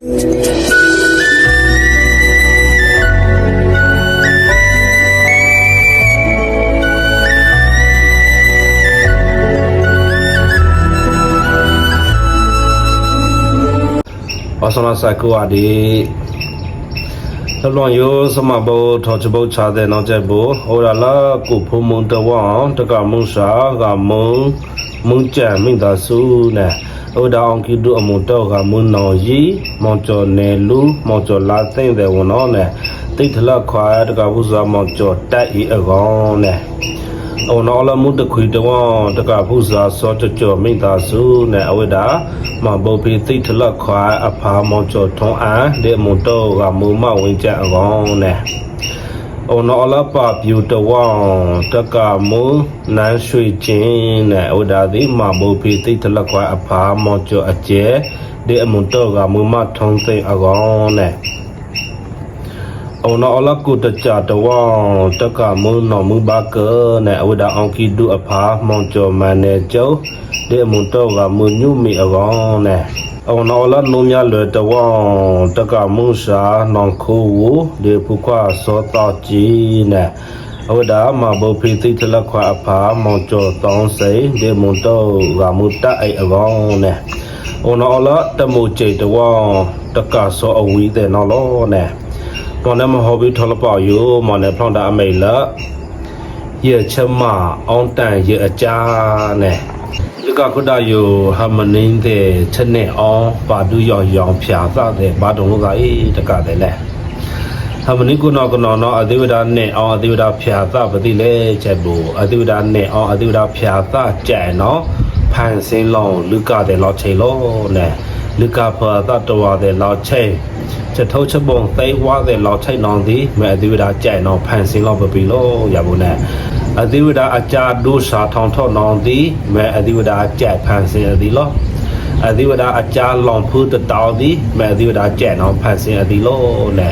ဘာစနာဆိုင်ကိုအဒီတလွန်ယောစမဘောထောချဘောချတဲ့နောက်ကျဘောဟောရလာကိုဖုံမုံတဝံတကမုစာကမုံမုံကြမိသာစုနဲ့ ဟောဒါအောင်ကိဒုအမုတော့ကမုံနော်ရီမောင်ကျော်နယ်လူမောင်ကျော်လာသိမ့်တဲ့ဝန်တော့နဲ့တိတ်ထလခွာတကဘုဇာမောင်ကျော်တက်ဤအကောင်နဲ့အုံနော်လမှုတခွေတောတကဖုဇာစောတကြောမိသားစုနဲ့အဝိဒါမဘောပိသိထလခွာအဖာမောကျော်ထွန်အားဒေမွန်တော့ကမူမဝင်ကြအကောင်နဲ့ အုံနော်လပပြူတောတကမူနန်းရွှေချင်းနဲ့အဝိဒါဒီမဘောပိသိထလခွာအဖာမောကျော်အကျဲဒေမွန်တော့ကမူမထုံးသိအကောင်နဲ့ ông nó là cụ tật trả tàu tất cả môn nó mưu ba cơ này ở đó ông kia đu ập phá mong cho mà nè cháu để muốn tàu và muốn nhu mì ở gòn nè ông nó là nông nhà lừa tàu tất cả môn xã non khu vũ để phụ qua số tao chi nè ở đó mà bầu phi tí thật là khoa ập phá mong cho tông sấy để muốn tàu và muốn ta ấy ở gòn nè ông nó là tâm mù chạy tàu tất cả số ở quý để nó lo nè ပေါ်နမဟောဘီထော်လပေါယောမော်နေဖလောင်းတာအမိတ်လယေချမအောင်တန်ယေအကြာနဲ့ လကခုဒယောဟာမနင်းတဲ့ချက်နဲ့အောင်ပါတူရောင်ရောင်ဖြာသတဲ့ဘာတုံလို့ကအေးတကတယ်လဲဟာမနင်းကုနောကနောနောအသေဝဒာနဲ့အောင်အသေဝဒာဖြာသပတိလဲချက်ဘူးအသေဝဒာနဲ့အောင်အသေဝဒာဖြာသကြံနော်ဖန်စင်းလုံးလူကတဲ့လောက်ချိန်လုံးနဲ့လူကဖာသတဝါတဲ့လောက်ချိန်ချက်ထုတ်ချက်ပုံသိဝါတဲ့လောက်ချိန်တော်သည်မဲ့အသေဝဒာကြံနော်ဖန်စင်းလောက်ပပီလို့ရဘူးနဲ့ ผ่นสิงเราไปปีโลอย่าบุแน่อธิวดาอาจารย์ดูสาทองทอน้องดีแม่อธิวดาแจกแผ่นสิงอธิโลอธิวดาอาจารย์ลองพูดตะตาวดีแม่อธิวดาแจกน้องแผ่นสิงอธิโลแน่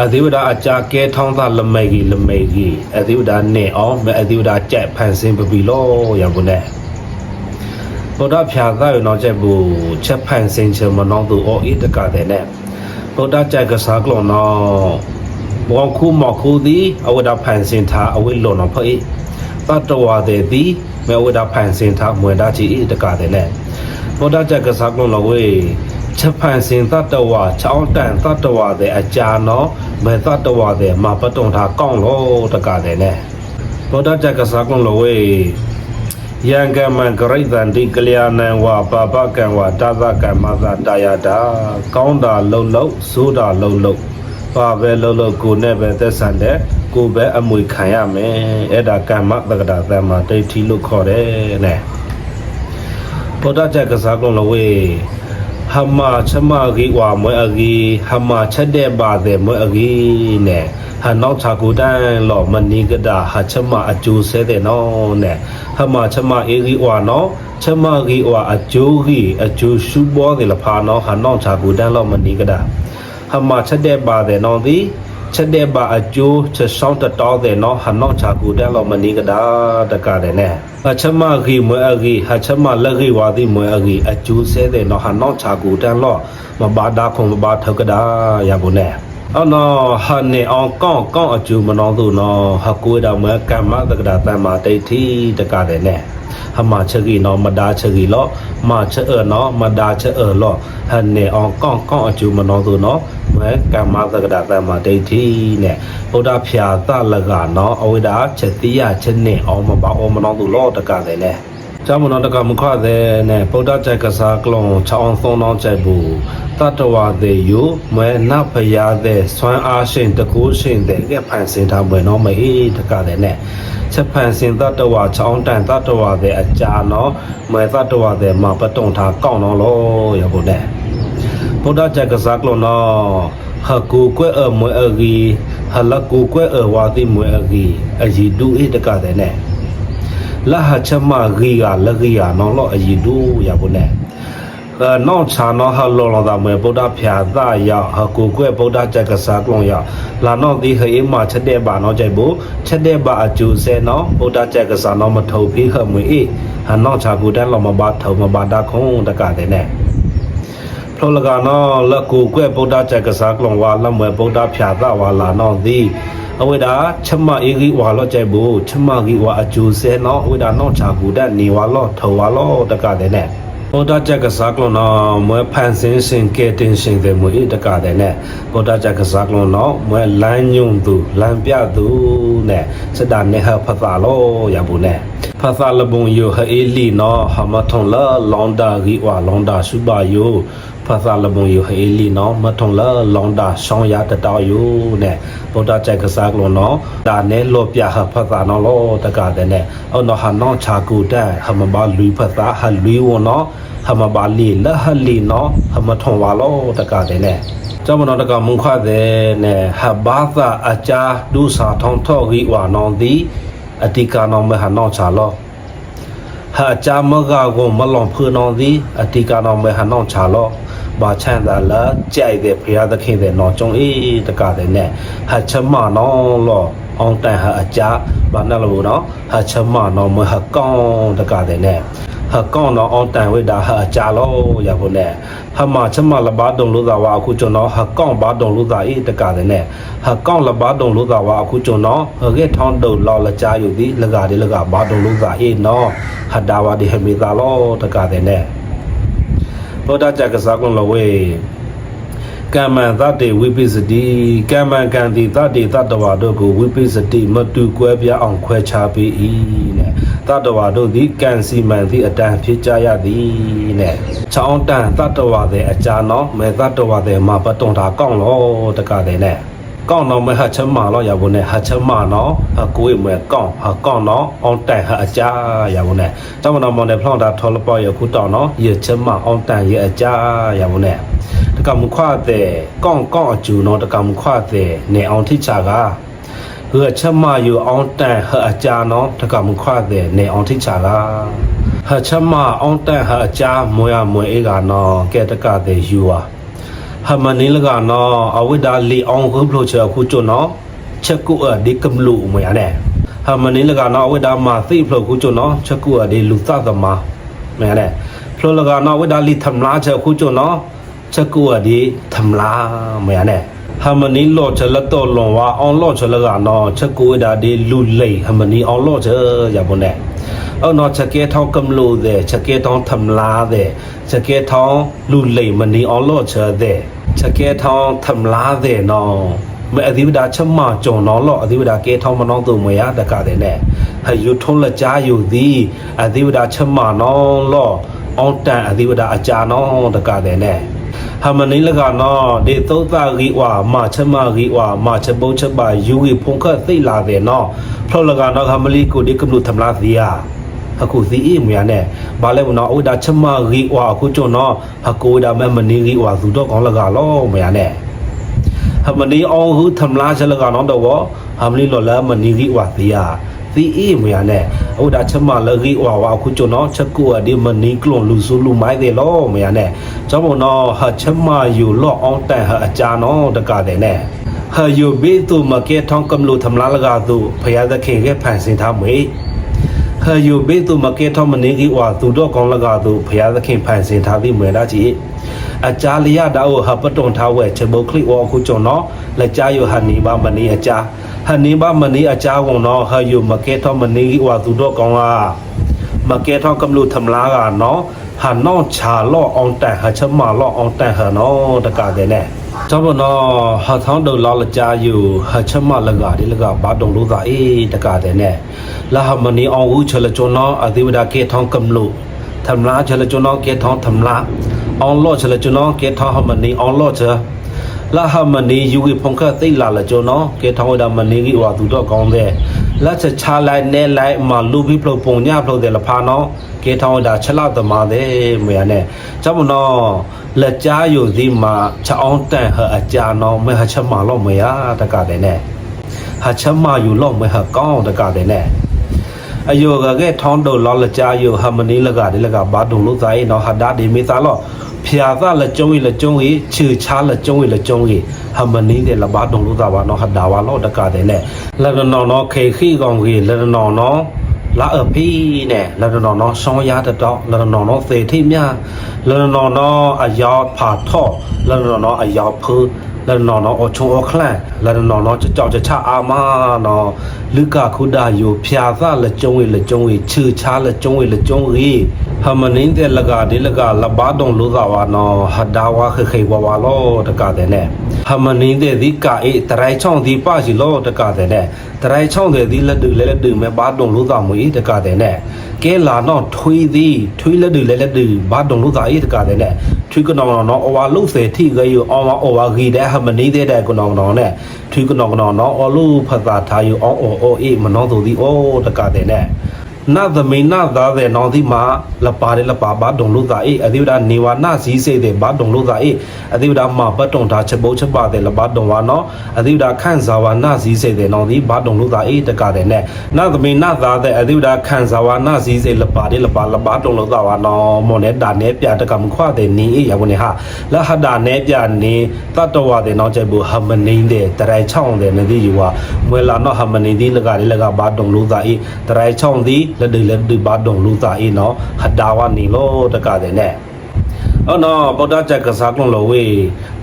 อธิวดาอาจารย์แกท้องตาละเมกีละเมกีอธิวดาเน่อ๋อแม่อธิวดาแจกแผ่นสิงไปปีโลอย่าบุแน่ ဘုရားဖြာသာရနောချက်ဘူးချက်ဖန်စင်ချမနောသူအောဤတကတဲ့နဲ့ဘုရားကြက်ကစားကလောနော ဘောခုမခုသည်အဝဒဖန်စင်သာအဝိလောနောဖေတတဝတဲ့သည်မေဝဒဖန်စင်သာမွေဒါချီဤတကတဲ့နဲ့ဘုရားကြက်ကစားကလောနောဝေချက်ဖန်စင်တတဝချောင်းတန်တတဝတဲ့အကြာနောမေတတဝတဲ့မပတုံသာကောင်းလို့တကတဲ့နဲ့ဘုရားကြက်ကစားကလောဝေယံကမံဂရိတံတိကလျာဏံဝပါပကံဝတာသကမ္မသာတာယတာကောင်းတာလုံလုံဆိုးတာလုံလုံ ပါပဲလုံလုံကိုနဲ့ပဲသက်ဆန်တဲ့ကိုပဲအမွေခံရမယ်အဲ့ဒါကမ္မတက္ကတာသမ္မာဒိဋ္ဌိလို့ခေါ်တယ်နဲ့ဘုဒ္ဓကျက်ကစားကုန်လဝေဟမချမဂိဝါမွေအဂီဟမချက်တဲ့ပါတဲ့မွေအဂီနဲ့ဟာနောက်ချာကူတန်းလောမနီကတာဟာချမအကျိုးဆဲတဲ့နော်နဲ့ဟမချမအေဂီဝါနော်ချမဂီဝါအကျိုးဂီအကျိုးရှုဘောတယ်လဖာနော်ဟာနောက်ချာကူတန်းလောမနီကတာ ဟမချက်တဲ့ပါတဲ့နော်ဒီချက်တဲ့ပါအကျိုးချက်ဆောင်တတော်တဲ့နော်ဟာနောက်ချာကူတန်းလောမနီကတာတကတဲ့နဲ့အချမဂီမွေအဂီဟာချမလက်ဂီဝါဒီမွေအဂီအကျိုးဆဲတဲ့နော်ဟာနောက်ချာကူတန်းလောမဘာဒါခုံမဘာထောက်ကတာရပါနဲ့ အော်နော်ဟာနေအောင်ကောင်းကောင်းအကျူမနောသူနော်ဟာကိုတော်မကမ္မတက္ကတာတမ္မာဒိဋ္ဌိတကတဲ့နဲ့ဟမချက်ကြီးနော်မဒါချက်ကြီးလောမချက်အနော်မဒါချက်အလောဟာနေအောင်ကောင်းကောင်းအကျူမနောသူနော်မကမ္မတက္ကတာတမ္မာဒိဋ္ဌိနဲ့ဘုရားဖျာသလကနော်အဝိဒါချက်တိယချက်နဲ့အောင်မပါအောင်မနောသူလောတကတဲ့နဲ့ ကျောင်းမတော်တကမခတဲ့နဲ့ဗုဒ္ဓကျက်ကစားကလုံးချောင်းသုံးတောင်းကျက်ဘူးတတဝတဲ့ယုမဲနဖရာတဲ့ဆွမ်းအားရှင်တကူရှင်တဲ့ကဖန်စင်ထားမွေနော်မေးတကတဲ့နဲ့ချက်ဖန်စင်တတဝချောင်းတန်တတဝတဲ့အကြာနော်မဲတတဝတဲ့မပတုံထားကောင်းတော့လို့ရဖို့နဲ့ဗုဒ္ဓကျက်ကစားကလုံးနော်ဟကူကွဲ့အမွေအဂီဟလကူကွဲ့အဝါတိမွေအဂီအဂျီဒူဣတကတဲ့နဲ့ လာဟချမဂီကလဂီယာနောလောအယီဒူရပုန်နဲ့အဲနောက်ချာနောဟလောလောတာမေဗုဒ္ဓဖျာသယဟကိုကွဲ့ဗုဒ္ဓကြက်ကစားကလုံးရလာနောက်ဒီဟေးမချက်တဲ့ပါနောကြိုက်ဘူးချက်တဲ့ပါအကျူစဲနောဗုဒ္ဓကြက်ကစားနောမထုံဖိခမွေအေဟနောက်ချာကူတန်းလောမဘာထုံမဘာတာခုံးတကတဲ့နဲ့ဖဖလောလကနောလက်ကိုကွဲ့ဗုဒ္ဓကြက်ကစားကလုံဝါလမွဲဗုဒ္ဓဖြာသဝါလာနောသည် အဝိဒါချမအေဂီဝါလော့ကြိုက်ဘူးချမဂီဝါအကျူစဲနောအဝိဒါနောချာကူဒတ်နေဝါလော့ထောဝါလော့တကတဲ့နဲ့ဗုဒ္ဓကြက်ကစားကလုံနောမွဲဖန်ဆင်းရှင်ကဲတင်ရှင်တဲ့မွေတကတဲ့နဲ့ဗုဒ္ဓကြက်ကစားကလုံနောမွဲလမ်းညွန့်သူလမ်းပြသူနဲ့စတာနေဟဖသလောရဘူးနဲ့ဖာသာလဘုံယိုဟအေလီနောဟမထုံလာလောင်ဒါဂီဝါလောင်ဒါစုပါယို ဖာသာလဘုံယိုဟအေလီနောမထုံလာလောင်ဒါရှောင်းရတတောက်ယိုနဲ့ဗုဒ္ဓကြိုက်ကစားကလုံးနောဒါနဲ့လောပြဟဖာသာနောလောတကတဲ့နဲ့အော်နောဟာနောချာကူတဲ့ဟမဘာလူဖာသာဟလူဝနောဟမဘာလီလဟလီနောဟမထုံဝါလောတကတဲ့နဲ့ကျောင်းမတော်တကမုန်ခတဲ့နဲ့ဟဘာသာအချာဒုစာထောင်းထောဂီဝါနောဒီအတိကနောမဟနောချာလော ဟာจามกาကိုမလွန်ဖွနောသည်အတိကနောမေဟနောချာလော ဘာချန်သာလာကြိုက်တဲ့ဖရာသခင်တဲ့နော်ကြုံအေးတကတဲ့နဲ့ဟာချမနောလောအောင်တန်ဟာအကြဘာနလို့နော်ဟာချမနောမဟကောင်းတကတဲ့နဲ့ဟာကောင်းတော့အောင်တန်ဝိဒါဟာအကြလောရဖို့နဲ့ဟာမချမလဘာတုံလို့သာဝါအခုကျွန်တော်ဟာကောင်းဘာတုံလို့သာအေးတကတဲ့နဲ့ဟာကောင်းလဘာတုံလို့သာဝါအခုကျွန်တော်ဟဲ့ထောင်းတုံလောလကြอยู่သည်လကဒီလကဘာတုံလို့သာအေးနော်ဟဒါဝဒီဟမီတာလောတကတဲ့နဲ့ ဘောဒကြကစားကုန်လဝေကမ္မန်သတ္တေဝိပိစတိကမ္မန်ကံတိသတ္တေတတ္တဝါတို့ကိုဝိပိစတိမတူကွဲပြားအောင်ခွဲခြားပေ၏နဲ့တတ္တဝါတို့သည်ကံစီမံသည့်အတန်ဖြစ်ကြရသည်နဲ့ချောင်းတန်တတ္တဝါတဲ့အကြာနောမေတ္တဝါတဲ့မှာပတုံတာကောင်းလောတကတဲ့နဲ့ ကောင်းတော့မဟချမလောရဘူးနဲ့ဟချမနော်ဟကိုယ်မဲကောင်းဟကောင်းနော်အောင်တိုင်ဟအကြာရဘူးနဲ့တောင်းမတော်မနဲ့ဖလောင်းတာထော်လပေါ်ရခုတောင်းနော်ရချမအောင်တိုင်ရအကြာရဘူးနဲ့တကမခွတဲ့ကောင်းကောင်းအကျူနော်တကမခွတဲ့နေအောင်ထိချာကဟချမယူအောင်တိုင်ဟအကြာနော်တကမခွတဲ့နေအောင်ထိချာကဟချမအောင်တိုင်ဟအကြာမွေရမွေအေးကနော်ကဲတကတဲ့ယူอ่ะ ဟမနီလကနော်အဝိဒါလီအောင်ခုဖလို့ချခုကျွနော်ချက်ကူအဒီကမလူမရနဲ့ဟမနီလကနော်အဝိဒါမှာသိဖလို့ခုကျွနော်ချက်ကူအဒီလူသသမမရနဲ့ဖလို့လကနော်အဝိဒါလီသမလားချက်ခုကျွနော်ချက်ကူအဒီသမလားမရနဲ့ဟမနီလောချလတော်လွန်ဝါအောင်လောချလကနော်ချက်ကူအဒါဒီလူလိဟမနီအောင်လောချရပါနဲ့ အော်နော်ချက်ကေထောင်းကမလို့တဲ့ချက်ကေထောင်းသမလားတဲ့ချက်ကေထောင်းလူလိမ်မနီအောင်လို့ချတဲ့ချက်ကေထောင်းသမလားတဲ့နော်မအဒီဝဒချမကြုံနော်လို့အဒီဝဒကေထောင်းမနောင်းသူမရတကတဲ့နဲ့ဟယူထုံးလက်ကြားယူသည်အဒီဝဒချမနော်လို့အောင်တန်အဒီဝဒအကြာနော်တကတဲ့နဲ့ဟမနိလကနောဒေသုသဂိဝါမချမဂိဝါမချပုတ်ချပါယူဝိဖုန်ခတ်သိလာတယ်နော်ဖလောလကနောဟမလီကိုဒီကမလူသမလာသီယာ အခုသီအေမြာနဲ့ဘာလဲမနော်အိုဒါချမဂိဝါအခုကျွန်းနော်ဟကိုဒါမမနီဂိဝါသူတော့ကောင်းလကလောမြာနဲ့ဟမနီအောင်ဟုသမလာချလကနောတော့ဟမလီလောလာမနီဂိဝါသီယာသီအေမြာနဲ့အိုဒါချမလဂိဝါဝါအခုကျွန်းနော်ချက်ကူအဒီမနီကလွန်လူစုလူမိုက်တယ်လောမြာနဲ့ကျောင်းမနော်ဟာချမယူလော့အောင်တန်ဟာအကြာနော်တကတဲ့နဲ့ဟာယူဘေးသူမကဲထောင်းကမလို့သမလားလကားသူဖယားသခင်ကဖန်ဆင်းထားမွေ ဟာယိုဘေတုမကေထောမနေကီဝါသူတော့ကောင်းလကသူဘုရားသခင်ဖန်ဆင်ထားသည့်မွေလာကြီးအကြာလျာဒါဝဟပတွန်ထားဝဲချဘုတ်ခလီဝါခုကျွန်တော်လက်ကြာယိုဟန်နီဘာမနီအကြာဟန်နီဘာမနီအကြာဝန်တော်ဟာယိုမကေထောမနေကီဝါသူတော့ကောင်းလားမကဲထောက်ကမလို့ထမလားကနော်ဟာနော့ချာလော့အောင်တန်ဟာချမလော့အောင်တန်ဟာနော်တကတဲ့နဲ့ หาชะมาล่ออองแต่หาเนาะตะกาเดแน่จอบเนาะหาท้องดูลอละจาอยู่หาชะมาละกาดิละกาบาดงลูกาเอตะกาเดแน่ละหามณีอองหูชะละจนเนาะอธิวดาเกทองกำลูทำลาชะละจนเนาะเกทองทำลาอองล่อชะละจนเนาะเกทองหามณีอองล่อชะ လာဟမနီယူဝီဖုန်ခတ်သိလာလကျော်နော်ကေထောင်းဝဒမနီကြီးဝါသူတော့ကောင်းတဲ့လက်ချချလိုက်နဲလိုက်မလူပြီးဖလို့ပုံညဖလို့တဲ့လဖာနော်ကေထောင်းဝဒချက်လာသမားတဲ့မရနဲ့ကြောင့်မနော်လက်ကြားယူဒီမှာချအောင်တန်ဟအကြာနော်မဟချက်မလို့မရတကတဲ့နဲ့ဟချက်မယူလို့မဟကောင်းတကတဲ့နဲ့အယောကကဲထောင်းတော့လောလကြာယူဟမနီလကဒီလကဘာဒုံလို့ဆိုင်နော်ဟာဒါဒီမေသာလို့ ဖျာသလက်ကျုံးရလက်ကျုံးရချေချားလက်ကျုံးရလက်ကျုံးရဟမနီးတဲ့လဘာတုံလို့သာပါနော်ဟဒါဝါလောတကတဲ့နဲ့လက်နော်နော်ခေခိကောင်ကြီးလက်နော်နော်လာအဖီနဲ့လရနော်နော်ဆောင်းရတဲ့တော့လရနော်နော်သေထိမြလရနော်နော်အယောဖာထော့လရနော်နော်အယောဖူ လရနော်နော်အချုံအခလန်လရနော်နော်ကြောက်ချအာမနော်လူကခုဒါယိုဖြာသလကြုံဝေလကြုံဝေချူချာလကြုံဝေလကြုံရီဟမနင်းတဲ့လကဒီလကလဘာတုံလို့သာဝါနော်ဟဒါဝါခခေဝါဝါလောတကတဲ့နဲ့ဟမနင်းတဲ့ဒီကအေတရိုင်ချောင်းဒီပါစီလောတကတဲ့နဲ့တရိုင်ချောင်းတဲ့ဒီလက်တူလဲလက်တူမဲ့ဘာတုံလို့သာမွေတကတဲ့နဲ့ကဲလာနော်ထွေးသည်ထွေးလက်တူလဲလက်တူဘာတုံလို့သာအေတကတဲ့နဲ့ ထွေးကနောင်နော်အဝါလုစေထိကယူအဝါအဝါဂီတဲ့ဟမနင်းတဲ့တဲ့ကနောင်နော်နဲ့ထွေးကနောင်နော်နော်အလူဖသာထားယူအောအောအောအေမနောသူဒီအိုတကတဲ့နဲ့ နာသမိန်နာသားတဲ့နောင်ဒီမှာလပါတယ်လပါဘာဒုံလို့သာအေးအဒီဝဒနေဝနာစည်းစိတ်တဲ့ဘာဒုံလို့သာအေးအဒီဝဒမှာပတ်တုံတာချက်ပုတ်ချက်ပါတဲ့လပါဒုံဝါနော်အဒီဝဒခန့်စာဝနာစည်းစိတ်တဲ့နောင်ဒီဘာဒုံလို့သာအေးတကတဲ့နဲ့နာသမိန်နာသားတဲ့အဒီဝဒခန့်စာဝနာစည်းစိတ်လပါတယ်လပါလပါဒုံလို့သာဝါနော်မော်နဲ့ဒါနဲ့ပြတကမခွတဲ့နီအေးရဝင်ဟာလဟဒါနဲ့ပြနေတတဝတဲ့နောက်ချက်ဘူးဟမနင်းတဲ့တရိုင်ချောင်းတဲ့နဒီယူဝမွေလာနော်ဟမနင်းဒီလကလေးလကဘာဒုံလို့သာအေးတရိုင်ချောင်းဒီလက်တွေလက်တွေဘာဒုံလူသားအေးနော်ဟဒါဝနီလို့တကတဲ့နဲ့အော်နော်ဗုဒ္ဓကျက်ကစားကုန်လို့ဝေ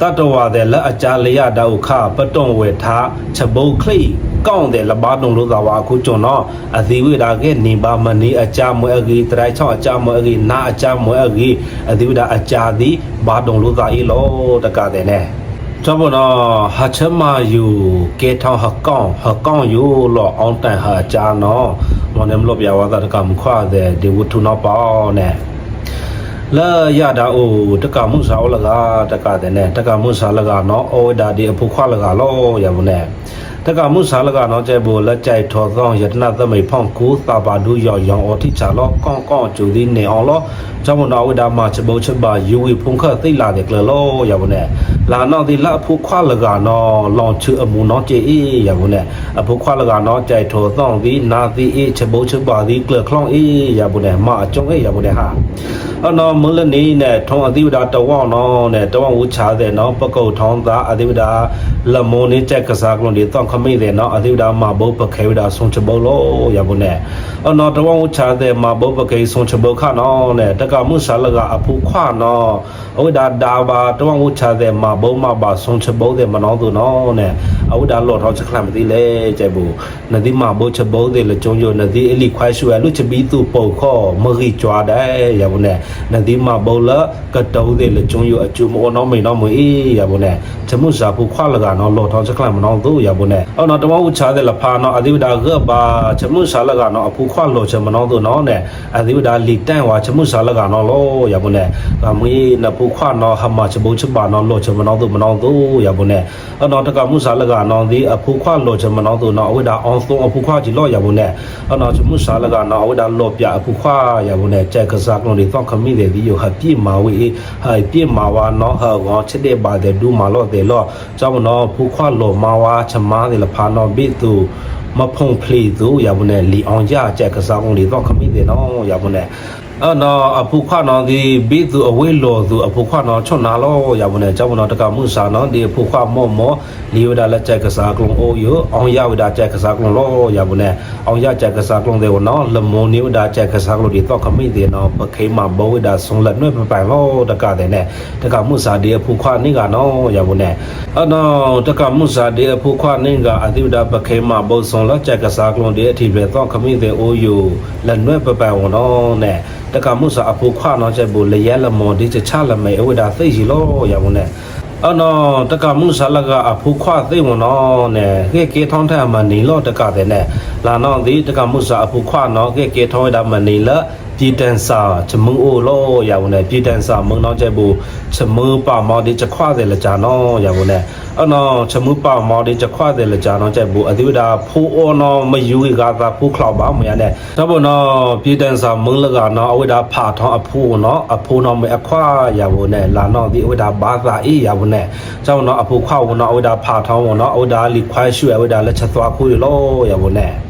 တတဝတဲ့လက်အကြလရဒုခပတုံဝေထားချက်ဘုတ်ခလိကောင်းတယ်လဘာဒုံလို့သာဝအခုကျွန်တော်အသီဝေဒါကေနေပါမနီအကြမွဲအကြီးတရိုင်ချောင်းအကြမွဲအကြီးနာအကြမွဲအကြီးအသီဝေဒါအကြသည်ဘာဒုံလို့သာအေးလို့တကတဲ့နဲ့ ကျွန်တော်နော်ဟာချမယူကေထောင်းဟကောင်းဟကောင်းယူလောအောင်တန်ဟာကြာနော်မနမလို့ပြဝါဒတကမခွာတဲ့ဒီဝထုနော်ပေါ့နဲ့ လာရတာအိုတကမှုစာလကတကတဲ့နဲ့တကမှုစာလကနော်အိုဒါဒီအဖို့ခွာလကလောရမနဲ့တကမှုစာလကနော်ကျဲဘူလက်ကြိုက်ထော်သောယတနာသမိဖောင်းကူသာပါဒူရောင်ရောင်အော်တိချာလောကောင်းကောင်းကျူသည်နေအောင်လောကျောင်းမတော်ဝိဒါမချဘုတ်ချပါယူဝီဖုန်ခသိလာတဲ့ကလောရမနဲ့လာနော်ဒီလာဖို့ခွာလကနော်လောင်ချူအမှုနော်ကျေအေးရမနဲ့အဖို့ခွာလကနော်ကြိုက်ထော်သောသည်နာသီအေးချဘုတ်ချပါသည်ကလခလောင်းအေးရမနဲ့မအကျုံအေးရမနဲ့ဟာအနော်မလနေနဲ့ထုံအတိဝဒတဝောင်းနော်နဲ့တဝောင်းဝချတဲ့နော်ပကုတ်ထောင်းသားအတိဝဒလမုန်နေချက်ကစားကလုံးဒီတောင်းခမိတဲ့နော်အတိဝဒမဘုတ်ပခဲဝဒဆုံချဘလို့ရမနဲ့အနော်တဝောင်းဝချတဲ့မဘုတ်ပခဲဆုံချဘခနော်နဲ့တကမှုဆာလကအဖူခွနော်အဝဒဒါဘာတဝောင်းဝချတဲ့မဘုတ်မပါဆုံချဘတဲ့မနောသူနော်နဲ့အဝဒလော့ထောင်းချခလမသိလေကျဲဘူးနဒီမဘုတ်ချဘတဲ့လကျုံယနဒီအလီခွိုင်းရှူရလူချဘီသူပုတ်ခောမရီကြွားတဲ့ရမနဲ့နဒီမဘုတ်လကတောတဲ့လကျုံယအကျူမောနော်မိန်နော်မအေးရမနဲ့ချမှုစာဖူခွာလကနော်လော့ထောင်းချခလမနောသူရမနဲ့အော်နော်တဝောင်းဝချတဲ့လဖာနော်အဒီဝဒကဘာချမှုစာလကနော်အဖူခွာလောချမနောသူနော်နဲ့အဒီဝဒလီတန်ဝါချမှုစာလကနော်လောရမနဲ့ကမွေးနဖူခွာနော်ဟမချဘုတ်ချပါနော်လောချမနောသူမနောသူရမနဲ့အော်နော်တကမှုစာလကနော်ဒီအဖူခွာလောချမနောသူနော်အဝဒအောင်သုံးအဖူခွာကြီးလောရမနဲ့အော်နော်ချမှုစာလကနော်အဝဒလောပြအဖူခွာရမနဲ့ကြက်ကစားကလုံးဒီတော့ခမိတဲ့ဒီယဟပြမာဝေဟိုပြမာဝါနော်ဟောကောချစ်တဲ့ပါတဲ့ဒူမာလောတဲ့လောကြောင့်နော်ဖူခွာလောမာဝါချမားတယ်လဖာနော်ဘိသူမဖုံဖလီသူရမနဲ့လီအောင်ကြကြက်ကစားကုန်ဒီတော့ခမိတဲ့နော်ရမနဲ့ အော်နော်အဖူခွာနော်ဒီဘိသူအဝေးလောသူအဖူခွာနော်ချွန်နာလောရမနဲ့ကြောင့်နော်တကမှုစာနော်ဒီအဖူခွာမော့မော့လီဝဒါလက်ကြက်ကစားကုန်အိုယအောင်ရဝဒါကြက်ကစားကုန်လောရမနဲ့အောင်ရကြက်ကစားကုန်တဲ့နော်လမွန်နီဝဒါကြက်ကစားကုန်ဒီတော့ခမိတဲ့နော်ပခေမာဘောဝဒါဆုံလက်နွဲ့ပပိုင်လောတကတဲ့နဲ့တကမှုစာဒီအဖူခွာနေကနော်ရမနဲ့အော်နော်တကမှုစာဒီအဖူခွာနေကအတိဝဒါပခေမာဘောဆုံလက်ကြက်ကစားကုန်ဒီအထိပဲတော့ခမိတဲ့အိုယလက်နွဲ့ပပိုင်ဝနော်နဲ့တကမှုစာအဖူခွာနော်ချက်ဘူးလရဲလမွန်ဒီချချလမေအဝဒါသိစီလောရမနဲ့အနော်တကမှုဆာလကအဖူခွသိမနော်နဲ့ကေကေထောင်းထမနီလောတကတဲ့နဲ့လာနော်ဒီတကမှုဆာအဖူခွနော်ကေကေထောင်းဒမနီလ ပြည်တန်စာချမုံအိုလောရဝနဲ့ပြည်တန်စာမုံတော့ကျဘူးချမုံပါမော်ဒီချခွတဲ့လကြာနော်ရဝနဲ့အနော်ချမုံပါမော်ဒီချခွတဲ့လကြာနော်ကျဘူးအဒီဝဒါဖိုးအောနော်မယူကသာဖိုးခလောက်ပါမရနဲ့တဘနော်ပြည်တန်စာမုံလကနော်အဝဒါဖာထောင်းအဖိုးနော်အဖိုးနော်မအခွာရဝနဲ့လာနော်ဒီအဝဒါဘာသာအေးရဝနဲ့ကျောင်းနော်အဖိုးခွာဝနော်အဝဒါဖာထောင်းဝနော်အဝဒါလီခွိုင်းရှူအဝဒါလက်ချက်သွားခိုးလောရဝနဲ့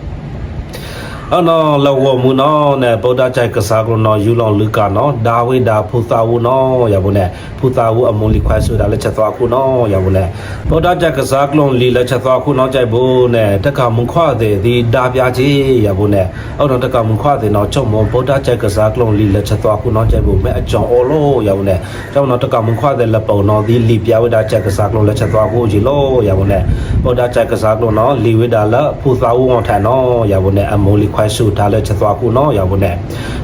အနော်လောဝမူနော်နဲ့ဗုဒ္ဓကြိုက်ကစားကနော်ယူလောင်လူကနော်ဒါဝိဒါဖူသာဝနော်ရဘူးနဲ့ဖူသာဝအမွန်လီခွဲဆိုတာလက်ချက်သွားခုနော်ရဘူးနဲ့ဗုဒ္ဓကြိုက်ကစားကလုံးလီလက်ချက်သွားခုနော်ကြိုက်ဘူးနဲ့တက္ကမွန်ခွာတဲ့ဒီဒါပြကြီးရဘူးနဲ့အော်တော့တက္ကမွန်ခွာတဲ့နော်ချုံမဗုဒ္ဓကြိုက်ကစားကလုံးလီလက်ချက်သွားခုနော်ကြိုက်ဘူးမဲ့အကြောင်းအော်လို့ရဘူးနဲ့ကျောင်းနော်တက္ကမွန်ခွာတဲ့လက်ပုံနော်ဒီလီပြဝိဒါကြိုက်ကစားကလုံးလက်ချက်သွားခုကြီးလို့ရဘူးနဲ့ဗုဒ္ဓကြိုက်ကစားကလုံးနော်လီဝိဒါလဖူသာဝဝန်ထန်နော်ရဘူးနဲ့အမွန်လီခွဲဆူဒါလက်ချက်သွားခုနော်ရဘူးနဲ့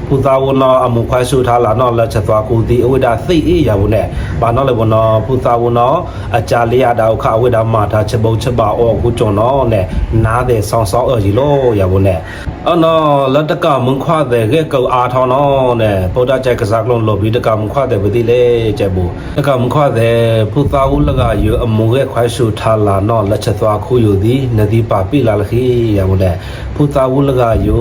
ဖူသာဝနော်အမွန်ခွဲဆူထားလာနော်လက်ချက်သွားခုဒီအဝိဒါသိအေးရဘူးနဲ့ဘာနော်လေဘနော်ဖူသာဝနော်အကြလေးရတာခအဝိဒါမာတာချက်ပုတ်ချက်ပါအောခုကျွန်နော်နဲ့နားတဲ့ဆောင်းဆောင်းအော်ကြီးလို့ရဘူးနဲ့အော်နော်လက်တကမွန်ခွာတဲ့ကဲကောအားထောင်းနော်နဲ့ဗုဒ္ဓကြိုက်ကစားကလုံးလို့ပြီးတကမွန်ခွာတဲ့ပတိလေကျက်ဘူးတကမွန်ခွာတဲ့ဖူသာဝလကယူအမွန်ရဲ့ခွဲဆူထားလာနော်လက်ချက်သွားခုယူသည်နဒီပါပိလာလခိရဘူးနဲ့ဖူသာဝလကယူ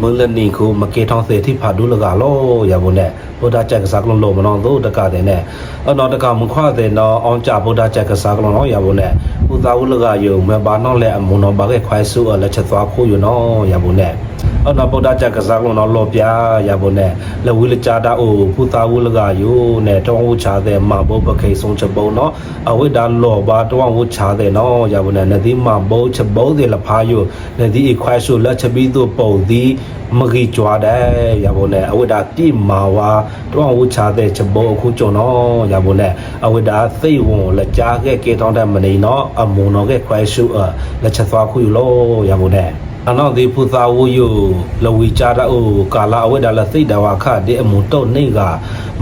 မလနီကိုမကေထောင်းစေတိဖာဒူလကလောရဘူးနဲ့ဗုဒ္ဓကြိုက်ကစားကလုံးလို့မနော်သို့တကတဲ့နဲ့အော်နော်တကမွန်ခွာတဲ့နော်အောင်ကြဗုဒ္ဓကြိုက်ကစားကလုံးနော်ရဘူးနဲ့ဖူသာဝလကယူမဘာနော်လဲအမွန်နော်ဘာကခွဲဆူလက်ချက်သွားခုယူနော်ရဘူးနဲ့အနာဗုဒ္ဓကြကစားလုံးတော့လောပြရပါနဲ့လဝိလကြတာအိုဖူတာဝလကယိုနဲ့တောင်းဝချတဲ့မဘုပခိဆုံးချက်ပုံနော်အဝိဒါလောဘာတောင်းဝချတဲ့နော်ရပါနဲ့နဒီမဘုချက်ပုံတဲ့လဖာယိုနဒီအခွဲရှုလက်ချပီးတို့ပုံသည်မဂီကြွားတဲ့ရပါနဲ့အဝိဒါတိမာဝါတောင်းဝချတဲ့ချက်ပုံအခုကျွန်တော်ရပါနဲ့အဝိဒါသိဝန်လက်ကြားခဲ့ကေတောင်းတဲ့မနေနော်အမုံတော်ခဲ့ခွဲရှုလက်ချက်သွားခုလို့ရပါနဲ့ အနောက်ဒီဖူသာဝယလဝီကြတာအိုကာလာအဝဲဒါလသိတဝါခဒီအမုတုတ်နေက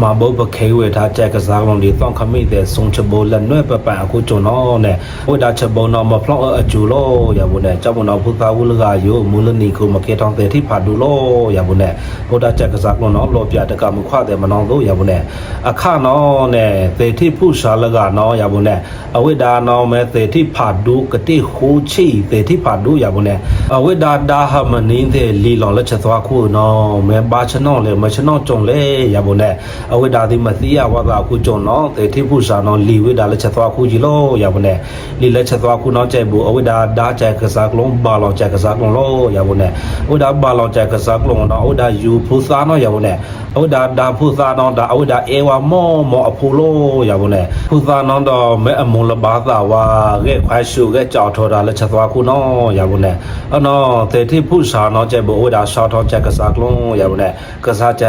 မဘုဘခဲဝဲထားချက်ကစားလုံးဒီတောင်းခမိတဲ့ဆုံချဘောလက်နွဲ့ပပန်အခုကျွန်တော်နဲ့ဝဲဒါချက်ဘောနော်မဖလော့အကျူလို့ရဘူးနဲ့ကြောက်မနော်ဖူသာဝလကယမူလနီကိုမကေတောင်းတဲ့ထိဖာဒူလို့ရဘူးနဲ့ဝဲဒါချက်ကစားလုံးနော်လောပြတကမခွတဲ့မနောင်းလို့ရဘူးနဲ့အခနော်နဲ့သေထိဖုရှာလကနော်ရဘူးနဲ့အဝဲဒါနော်မဲသေထိဖာဒူကတိဟိုချီသေထိဖာဒူရဘူးနဲ့အဝဲဒါဒါဟမနင်းတဲ့လီလော်လက်ချက်သွားခုနော်မဲပါချနောလေမချနောကြုံလေရဘူးနဲ့အဝဲဒါဒီမသိရဝါကခုကြုံနော်သေထိဖုရှာနော်လီဝဲဒါလက်ချက်သွားခုကြီးလို့ရဘူးနဲ့လီလက်ချက်သွားခုနော်ကြိုက်ဘူးအဝဲဒါဒါကြိုက်ကစားကလုံးဘာလောကြိုက်ကစားကလုံးလို့ရဘူးနဲ့အဝဲဒါဘာလောကြိုက်ကစားကလုံးနော်အဝဲဒါယူဖုစားနော်ရဘူးနဲ့အဝဲဒါဒါဖုစားနော်ဒါအဝဲဒါအေဝါမောမောအဖူလို့ရဘူးနဲ့ဖုစားနော်တော့မဲအမုံလဘာသာဝါကဲခွဲရှုကဲကြောက်ထော်တာလက်ချက်သွားခုနော်ရဘူးနဲ့အနော်သေတိဖုရှာနော်ကြိုက်ဘူးအဝဲဒါရှောက်ထော်ကြက်ကစားကလုံးရဘူးနဲ့ကစားကြ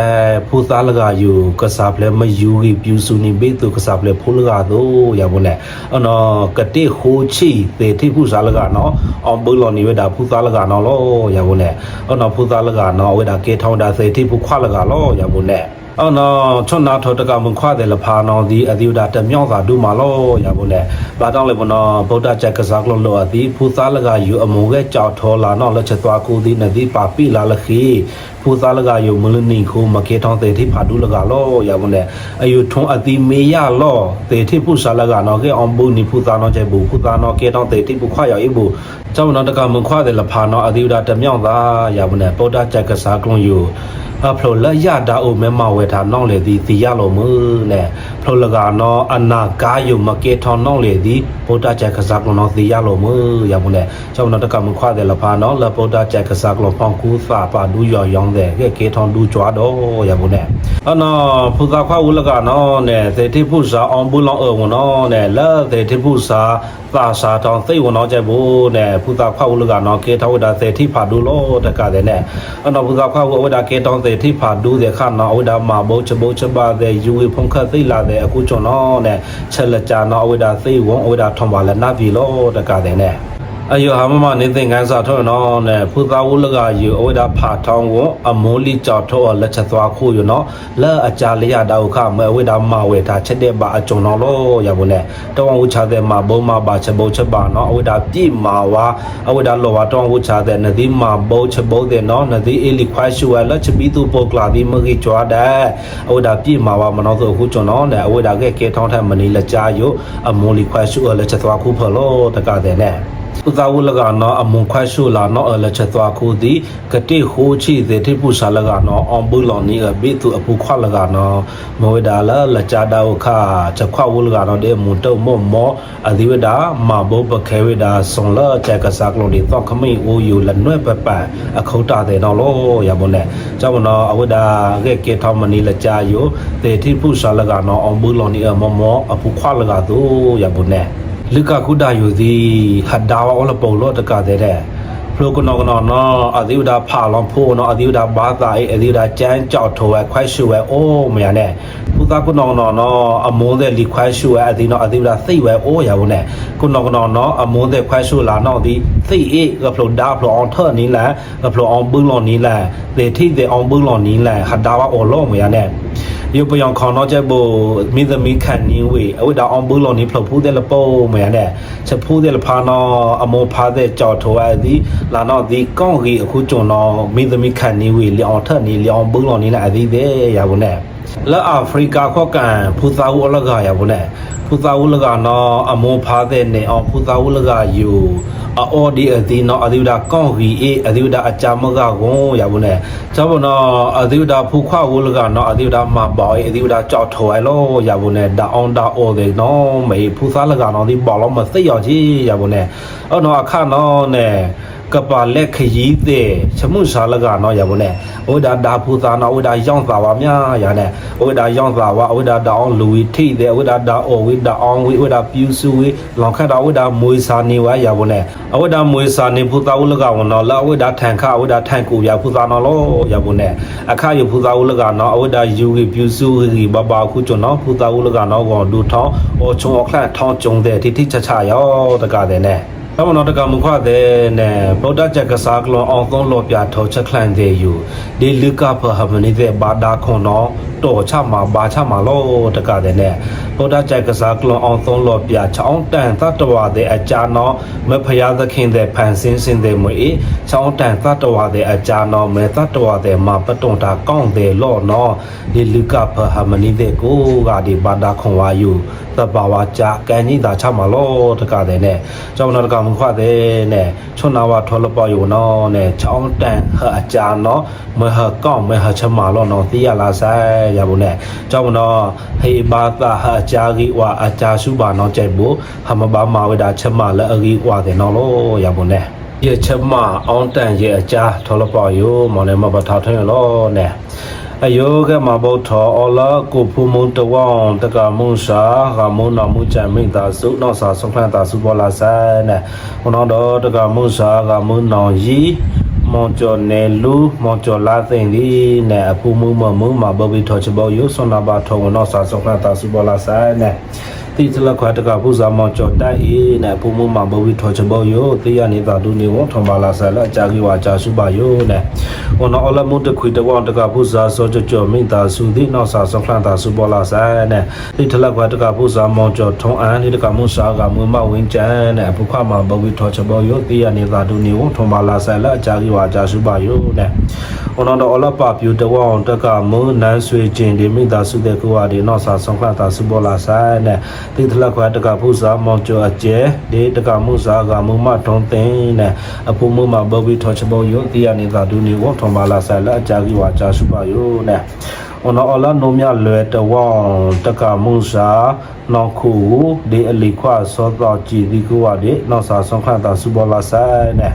ဖုစားလကယူကစားပလဲမယူကြီးပြူစုနေဘေးသူကစားပလဲဖုလကတော့ရဘူးနဲ့အနော်ကတိခိုးချီသေတိဖုစားလကနော်အောင်ဘလောနေဝဲဒါဖုစားလကနော်လို့ရဘူးနဲ့အနော်ဖုစားလကနော်ဝဲဒါကေထောင်းတာသေတိဖုခွာလကလို့ရဘူးနဲ့ အော်နော်ချွန်နာထောတကမခွာတယ်လဖာနော်ဒီအဒီဝဒတမြောက်သာဒူမာလောရဘူးလေဘာတောင်းလေဘနော်ဗုဒ္ဓချက်ကစားကလုံးလောအဒီဖူသားလကယူအမုံကကြောက်ထောလာနော်လက်ချက်သွားကိုဒီနဒီပါပိလာလခီ ဖူသားလကယူမလနီခိုမကေထောင်းတေတိဖာဒူလကလောရဘူးလေအယူထုံးအဒီမေရလောတေတိဖူစာလကနော်ကေအောင်ဘူးနီဖူသားနော်ကျဘူးဖူသားနော်ကေထောင်းတေတိဖူခွာရအိဘူးကျောင်းနော်တကမခွာတယ်လဖာနော်အဒီဝဒတမြောက်သာရဘူးလေဗုဒ္ဓချက်ကစားကလုံးယူအဖလိုလရတာအိုမဲမဝဲတာနောင်းလေသည်တီရလိုမူနဲ့ဖ လိုလကနောအနာကာယုမကေထောင်းနောင်းလေသည်ဗုဒ္ဓချက်ကစားကလောတီရလိုမူရမူနဲ့ကျောင်းတော့တကမခွာတယ်လဖာနော်လဗုဒ္ဓချက်ကစားကလောဖောင်းကူစာပါဒူရော်ရောင်းတဲ့ကဲကေထောင်းဒူကြွားတော့ရမူနဲ့အနော်ဖူကခွာဦးလကနော်နဲ့သေတိဖုစာအောင်ဘူးလောင်းအဝနော်နဲ့လဲသေတိဖုစာသာစာတောင်းသိဝနော်ချက်ဘူးနဲ့ဖူကခွာဦးလကနော်ကေထောဝဒသေတိဖာဒူလို့တကတဲ့နဲ့အနော်ဖူကခွာဦးဝဒကေတောင်းတဲ့ထိဖာဒူးတဲ့ခါနော်ဝိဒါမာဘုချဘုချပါတဲ့ယူဝေဖုန်ခတ်သိလာတဲ့အခုကျွန်တော်နဲ့ချက်လက်ကြနော်ဝိဒါသိဝံဝိဒါထုံပါလဲနာပြီလို့တကတဲ့နဲ့ အယောဟာမမနေသိငန်းစာထောနော်နဲ့ဖူသာဝလကယူအဝိဒါဖာထောင်းဝအမိုးလီကြောက်ထောလက်ချက်သွားခိုးယူနော်လဲအကြလျာတောက်ခမဲဝိဒါမာဝေတာချက်တဲ့ပါအကြုံတော်လို့ရဘူးနဲ့တောင်းဝချတဲ့မှာဘုံမှာပါချက်ဘုံချက်ပါနော်အဝိဒါပြည့်မာဝါအဝိဒါလောဝတောင်းဝချတဲ့နဒီမာဘုံချက်ဘုံတဲ့နော်နဒီအလီခွာရှူဝလက်ချက်ပြီးသူပုတ်လာပြီးမကြီးကြွားတဲ့အဝိဒါပြည့်မာဝါမနော်ဆိုအခုကျွန်တော်နဲ့အဝိဒါကဲကဲထောင်းထက်မနီလက်ကြားယူအမိုးလီခွာရှူလက်ချက်သွားခုဖလို့တကတဲ့နဲ့ ဥသာဝလကနော်အမွန်ခွတ်ရှုလာနော်အလချက်သွားခုဒီကတိဟိုချီတဲ့တိပုစာလကနော်အွန်ဘူလော်နီအဘိသူအပူခွတ်လကနော်မဝဒါလာလချတာဝခချက်ခွတ်ဝလကနော်တဲ့မွန်တုံမော့မောအဒီဝဒါမဘောပခဲဝဒါဆွန်လာချက်ကစားကလုံးဒီတော့ခမိအိုယူလနွဲ့ပပအခုတ်တာတဲ့နော်လောရပါနဲ့ကြောင့်နော်အဝဒါကဲကေထောင်းမနီလချာယိုတဲ့တိပုစာလကနော်အွန်ဘူလော်နီအမော့မောအပူခွတ်လကသူရပါနဲ့ လူကကုဒယူသည်ဟတ်ဒါဝအလပုံလို့တကတဲ့တဲ့ဖလိုကနောကနောနော်အဒီဝဒါဖာလောင်ဖို့နော်အဒီဝဒါဘာသာအေအဒီဝဒါကျန်းကြောက်ထော်ဝဲခွိုက်ရှူဝဲအိုးမရနဲ့ပူသာကနောနော်နော်အမုန်းတဲ့လီခွိုက်ရှူဝဲအဒီနော်အဒီဝဒါသိဝဲအိုးရဘူးနဲ့ကနောကနောနော်အမုန်းတဲ့ခွိုက်ရှူလာနော်ဒီသိအေကဖလိုဒါဖလိုအောင်ထော်နီလာကဖလိုအောင်ဘူးလောနီလာဒေထိတဲ့အောင်ဘူးလောနီလာဟတ်ဒါဝအော်လို့မရနဲ့ယုပ်ပယောင်ခေါတော့ချက်ဘိုမိသမီခန့်နင်းဝေအဝိဒါအောင်ဘူးလုံးနေဖလဖူးတဲ့လပုံမရတဲ့ချက်ဖူးတဲ့လဖာနော်အမောဖားတဲ့ကြောက်ထောအသည်လာတော့ဒီကောင်းကြီးအခုကျွန်တော်မိသမီခန့်နင်းဝေလျောင်ထက်နေလျောင်ဘူးလုံးနေလိုက်အသည်တဲ့ရပါနဲ့ လက်အာဖရိကခော့ကန်ဖူသာဝလကရပါနဲ့ဖူသာဝလကနော်အမောဖားတဲ့နေအောင်ဖူသာဝလကယူအော်ဒီအဒီနော်အဒီဝဒါကောင်းကြီးအေးအဒီဝဒါအကြမကကွန်ရပါနဲ့ကျောင်းနော်အဒီဝဒါဖူခွဝလကနော်အဒီဝဒါမပေါ်အေးအဒီဝဒါကြောက်ထော်ရလို့ရပါနဲ့ဒါအောင်ဒါအော်တဲ့နော်မေဖူသားလကနော်ဒီပေါ်လို့မသိရကြီးရပါနဲ့အော်နော်အခါနော်နဲ့ ကပါလက်ခရီးတဲ့ချမှုစားလကနော်ရပါနဲ့ဝိဒါဒါဖူသားနော်ဝိဒါရောင်းသာပါများရနဲ့ဝိဒါရောင်းသာဝဝိဒါဒါအောင်လူဝီထိတဲ့ဝိဒါဒါအော်ဝိဒါအောင်ဝိဝိဒါပြူစုဝိလောင်ခတ်တာဝိဒါမွေစာနေဝါရပါနဲ့အဝိဒါမွေစာနေဖူသားဝလကဝနော်လာဝိဒါထန်ခဝိဒါထန်ကူပြဖူသားနော်လို့ရပါနဲ့အခါရဖူသားဝလကနော်အဝိဒါယူဝီပြူစုဝီဘဘာခုကျွန်တော်ဖူသားဝလကနော်ကောဒူထောင်းအော်ချုံအခန့်ထောင်းကျုံတဲ့တိတိချာချာရောတကတဲ့နဲ့ အမနောတကမခွတဲ့နဲ့ဗုဒ္ဓကျက်ကစားကလောအောင်သုံးလောပြထောချက်ခလန်တဲ့ယူဒီလူကဖဟမနေတဲ့ဘာဒါခွန်တော့တော်ချမှာဘာချမှာလို့တကတဲ့နဲ့ဗုဒ္ဓကျက်ကစားကလောအောင်သုံးလောပြချောင်းတန်သတ္တဝါတဲ့အကြာနော်မဖယားသခင်တဲ့ဖန်ဆင်းစင်တဲ့မွေချောင်းတန်သတ္တဝါတဲ့အကြာနော်မဲသတ္တဝါတဲ့မှာပတွန်တာကောင်းတယ်လို့နော်ဒီလူကဖဟမနေတဲ့ကိုကဒီဘာဒါခွန်ဝါယူ သဘာဝကြာကန်ကြီးသာချမှာလို့တကတဲ့နဲ့ကျောင်းတော်တကမခွတဲ့နဲ့ချွန်နာဝထောလပေါ်ယူနော်နဲ့ချောင်းတန်ဟအကြာနော်မဟကောင်းမဟချမှာလို့နော်သိရလားဆိုင်ရဘူးနဲ့ကျောင်းတော်ဟေဘာသာဟအကြာကြီးဝါအကြာစုပါနော်ကြိုက်ဘူးဟမဘာမာဝဒချမလည်းအကြီးဝါတယ်နော်လို့ရဘူးနဲ့ရချမအောင်တန်ရဲ့အကြာထောလပေါ်ယူမောင်လည်းမဘထောက်ထွန်းရလို့နဲ့ အယောကမဘုထောအလာကိုဖုမုန်တဝံတကမုစာကမုန်နမုချံမိတာစုနောစာဆုံးခန့်တာစုပေါ်လာဆန်နဲ့ဘုနောတော်တကမုစာကမုန်နောင်ယီမောင်ကျော်နယ်လူမောင်ကျော်လာသိမ့်ဒီနဲ့အဖုမုမမုမဘဘီထောချဘောယုဆွန်နာဘာထောနောစာဆုံးခန့်တာစုပေါ်လာဆန်နဲ့ တိတလခွာတကပူဇာမောင်ကျော်တိုက်အေးနဲ့ပုံမမဘဝီထောချဘောယိုတေရနေတာဒုနေဝထွန်ပါလာဆလာကြာကြီးဝါကြာစုပါယိုနဲ့ဟောနော်အလမုတခွေတဝတကပူဇာစောကြကြောမိတာစုတိနောက်စာဆုံးခလန်တာစုပေါ်လာဆာနဲ့တိတလခွာတကပူဇာမောင်ကျော်ထုံအန်ဒီတကမုစာကမွေမဝင်းကျန်နဲ့ဘုခမဘဝီထောချဘောယိုတေရနေတာဒုနေဝထွန်ပါလာဆလာကြာကြီးဝါကြာစုပါယိုနဲ့ဟောနော်အလပပြူတဝတကမုနန်းဆွေကျင်ဒီမိတာစုတဲ့ကွာဒီနောက်စာဆုံးခလန်တာစုပေါ်လာဆာနဲ့ တိထလက်ခွာတကဖုဇာမောင်ကျော်အကျဲဒီတကမှုဇာကမုံမထုံးသိန်းနဲ့အဖုမမဘဘီထောချဘောယုတိယနေတာဒုနေဝထုံပါလာဆာလာအကြာကြီးဝါကြာစုပါယုနဲ့အနောအလာနိုမြလွယ်တဝောင်းတကမှုဇာနောက်ခုဒီအလီခွာစောတော့ကြည်ဒီကွာဒီနောက်စာဆုံးခန့်တာစုဘောလာဆာနဲ့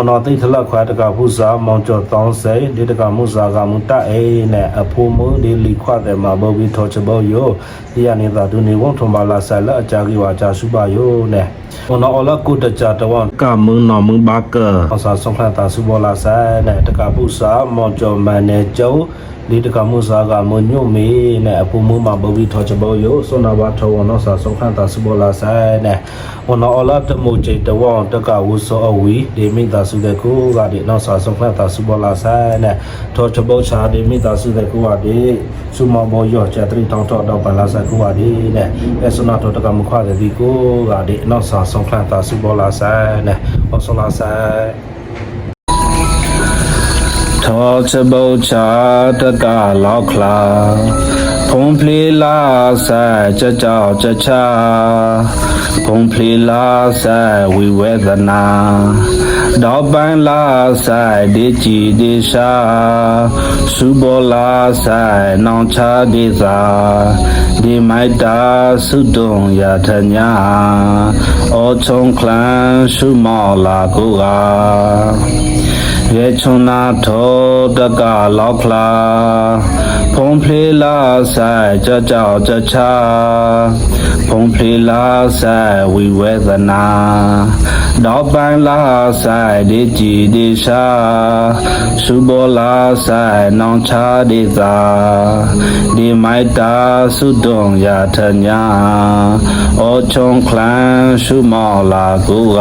အနောတိထလက်ခွာတကဖုဇာမောင်ကျော်တောင်းစိဒီတကမှုဇာကမုတအေနဲ့အဖုမဒီလီခွာတဲ့မှာဘဘီထောချဘောယုဒီရနေတာဒုနေဝုံထုံပါလာဆာလအကြာကြီးဝါကြာစုပါယိုနဲ့ဟောနော်အလကုတကြတဝန်ကမုံနော်မုံဘာကအစာဆုံးခတာစုဘောလာဆာနဲ့တကပုစာမောင်ကျော်မန်နေကျော် ဒီတကမှုစာကမညွတ်မေနဲ့အပူမမဘဝီထောချဘောယိုဆွနာဘာထောဝနော်စာဆုံးခတာစုဘောလာဆာနဲ့ဟောနော်အလတမုတ်จิตတဝန်တကဝုစောအဝီဒီမိသားစုတဲ့ကိုကဒီနောက်စာဆုံးခတာစုဘောလာဆာနဲ့ထောချဘောချာဒီမိသားစုတဲ့ကိုကဒီစုမဘောယောချတရီတောင်းတော့တော့ပလာဆာကိုကဒီနဲ့အဲဆွနာထောတကမခွာတဲ့ဒီကိုကဒီနောက်စာဆုံးခတာစုဘောလာဆာနဲ့ဟောဆလာဆာ ထောချဘောချာတကလောက်ခလာဖုံဖလေလာဆိုင်ကြကြောက်ကြချဖုံဖလေလာဆိုင်ဝိဝေဒနာတော့ပန်းလာဆိုင်ဒီကြည်ဒီရှာစုဘောလာဆိုင်နောင်ချဒီသာဒီမိုက်တာစုတုံရထညာအောချုံခလန်စုမောလာကိုက ရေချုံနာထောတကလောက်ခလာဖုံဖလေလာဆိုင်ကြကြောက်ကြချဖုံဖလေလာဆိုင်ဝိဝေဒနာတော့ပန်းလာဆိုင်ဒီကြည်ဒီရှာစုဘောလာဆိုင်နောင်ချဒီသာဒီမိုက်တာစုတုံရထညာအောချုံခလန်စုမောလာကူက